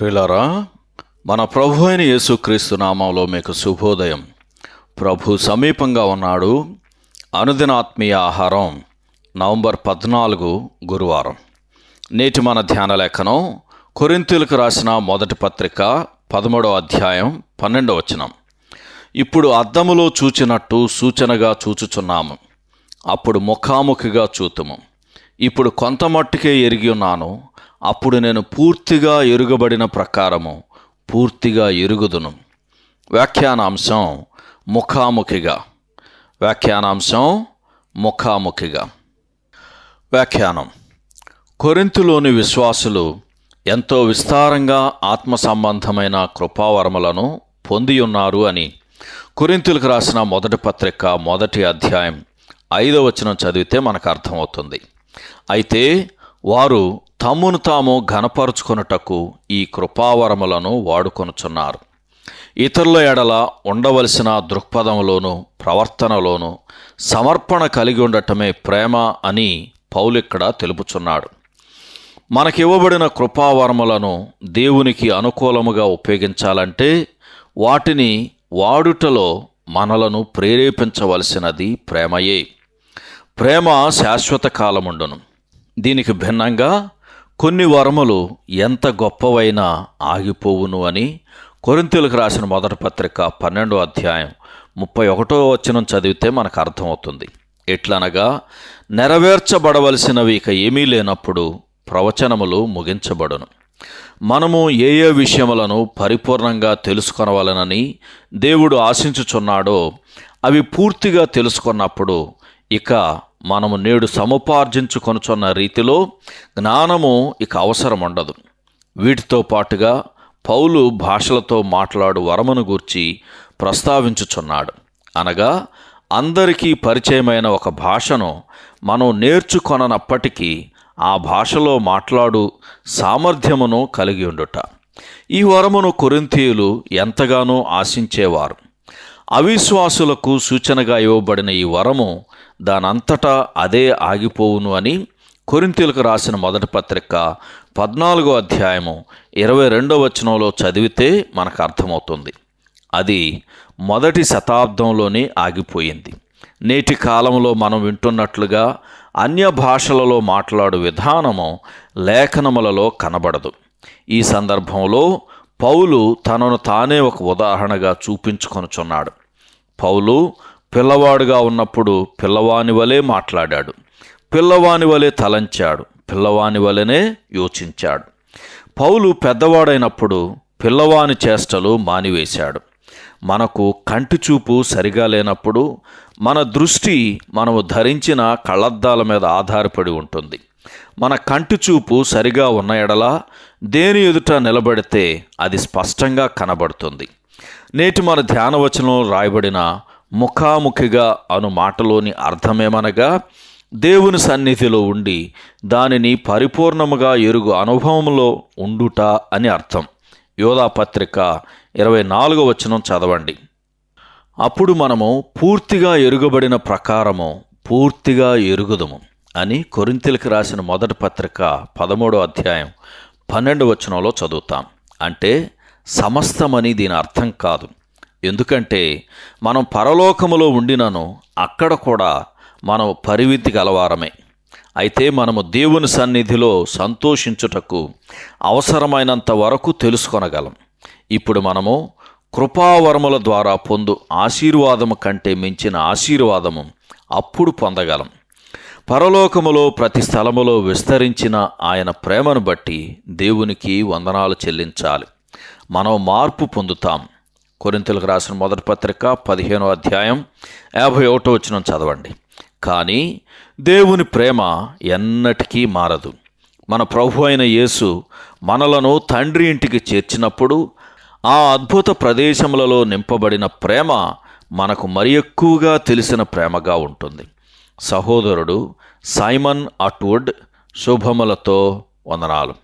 ప్రిలరా మన ప్రభు అయిన యేసుక్రీస్తు నామంలో మీకు శుభోదయం. ప్రభు సమీపంగా ఉన్నాడు. అనుదినాత్మీయ ఆహారం నవంబర్ పద్నాలుగు గురువారం. నేటి మన ధ్యాన లేఖనం కొరింతీలకు రాసిన మొదటి పత్రిక పదమూడవ అధ్యాయం పన్నెండవ వచనం. ఇప్పుడు అద్దములో చూచినట్టు సూచనగా చూచుచున్నాము. అప్పుడు ముఖాముఖిగా చూతుము. ఇప్పుడు కొంత మట్టుకే ఎరిగి ఉన్నాను. అప్పుడు నేను పూర్తిగా ఎరుగబడిన ప్రకారము పూర్తిగా ఎరుగుదును. వ్యాఖ్యానాంశం ముఖాముఖిగా. వ్యాఖ్యానాంశం ముఖాముఖిగా. వ్యాఖ్యానం. కొరింతులోని విశ్వాసులు ఎంతో విస్తారంగా ఆత్మ సంబంధమైన కృపావరములను పొంది ఉన్నారు అని కొరింతులకు రాసిన మొదటి పత్రిక మొదటి అధ్యాయం ఐదవ వచనం చదివితే మనకు అర్థమవుతుంది. అయితే వారు తమ్మును తాము ఘనపరుచుకొనుటకు ఈ కృపావరములను వాడుకొనుచున్నారు. ఇతరుల ఎడల ఉండవలసిన దృక్పథంలోను ప్రవర్తనలోను సమర్పణ కలిగి ఉండటమే ప్రేమ అని పౌలిక్కడ తెలుపుచున్నాడు. మనకివ్వబడిన కృపావరములను దేవునికి అనుకూలముగా ఉపయోగించాలంటే వాటిని వాడుటలో మనలను ప్రేరేపించవలసినది ప్రేమయే. ప్రేమ శాశ్వత కాలముండును. దీనికి భిన్నంగా కొన్ని వరములు ఎంత గొప్పవైనా ఆగిపోవును అని కొరింతలకు రాసిన మొదటి పత్రిక పన్నెండో అధ్యాయం ముప్పై ఒకటో వచనం చదివితే మనకు అర్థమవుతుంది. ఎట్లనగా నెరవేర్చబడవలసినవి ఇక ఏమీ లేనప్పుడు ప్రవచనములు ముగించబడును. మనము ఏ ఏ విషయములను పరిపూర్ణంగా తెలుసుకొనవలనని దేవుడు ఆశించుచున్నాడో అవి పూర్తిగా తెలుసుకున్నప్పుడు ఇక మనము నేడు సముపార్జించుకొనుచున్న రీతిలో జ్ఞానము ఇక అవసరం ఉండదు వీటితో పాటుగా పౌలు భాషలతో మాట్లాడు వరమును గూర్చి ప్రస్తావించుచున్నాడు. అనగా అందరికీ పరిచయమైన ఒక భాషను మనం నేర్చుకొననప్పటికీ ఆ భాషలో మాట్లాడు సామర్థ్యమును కలిగి ఉండుట. ఈ వరమును కొరింతీయులు ఎంతగానో ఆశించేవారు. అవిశ్వాసులకు సూచనగా ఇవ్వబడిన ఈ వరము దానంతటా అదే ఆగిపోవును అని కొరింతీలకు రాసిన మొదటి పత్రిక పద్నాలుగో అధ్యాయము ఇరవై రెండో వచనంలో చదివితే మనకు అర్థమవుతుంది. అది మొదటి శతాబ్దంలోనే ఆగిపోయింది. నేటి కాలంలో మనం వింటున్నట్లుగా అన్య భాషలలో మాట్లాడు విధానము లేఖనములలో కనబడదు. ఈ సందర్భంలో పౌలు తనను తానే ఒక ఉదాహరణగా చూపించుకొనుచున్నాడు. పౌలు పిల్లవాడుగా ఉన్నప్పుడు పిల్లవాని వలె మాట్లాడాడు. పిల్లవాని వలె తలంచాడు. పిల్లవాని వలెనే యోచించాడు. పౌలు పెద్దవాడైనప్పుడు పిల్లవాని చేష్టలు మానివేశాడు. మనకు కంటి చూపు సరిగా లేనప్పుడు మన దృష్టి మనము ధరించిన కళ్ళద్దాల మీద ఆధారపడి ఉంటుంది. మన కంటి చూపు సరిగా ఉన్న ఎడల దేని ఎదుట నిలబడితే అది స్పష్టంగా కనబడుతుంది. నేటి మన ధ్యానవచనంలో రాయబడిన ముఖాముఖిగా అను మాటలోని అర్థమేమనగా దేవుని సన్నిధిలో ఉండి దానిని పరిపూర్ణముగా ఎరుగు అనుభవంలో ఉండుట అని అర్థం. యోధా పత్రిక ఇరవై నాలుగో వచనం చదవండి. అప్పుడు మనము పూర్తిగా ఎరుగబడిన ప్రకారము పూర్తిగా ఎరుగుదము అని కొరింతలకు రాసిన మొదటి పత్రిక పదమూడో అధ్యాయం పన్నెండు వచనంలో చదువుతాం. అంటే సమస్తమని దీని అర్థం కాదు. ఎందుకంటే మనం పరలోకములో ఉండినను అక్కడ కూడా మనం పరిమితి గలవారమే. అయితే మనము దేవుని సన్నిధిలో సంతోషించుటకు అవసరమైనంత వరకు తెలుసుకొనగలం. ఇప్పుడు మనము కృపావరముల ద్వారా పొందు ఆశీర్వాదము కంటే మించిన ఆశీర్వాదము అప్పుడు పొందగలం. పరలోకములో ప్రతి స్థలములో విస్తరించిన ఆయన ప్రేమను బట్టి దేవునికి వందనాలు చెల్లించాలి. మనం మార్పు పొందుతాం. కొరింతలకు రాసిన మొదటి పత్రిక పదిహేనో అధ్యాయం యాభై ఒకటో వచ్చిన చదవండి. కానీ దేవుని ప్రేమ ఎన్నటికీ మారదు. మన ప్రభు అయిన యేసు మనలను తండ్రి ఇంటికి చేర్చినప్పుడు ఆ అద్భుత ప్రదేశములలో నింపబడిన ప్రేమ మనకు మరి ఎక్కువగా తెలిసిన ప్రేమగా ఉంటుంది. సహోదరుడు సైమన్ అట్వుడ్ శుభములతో వందనాలు.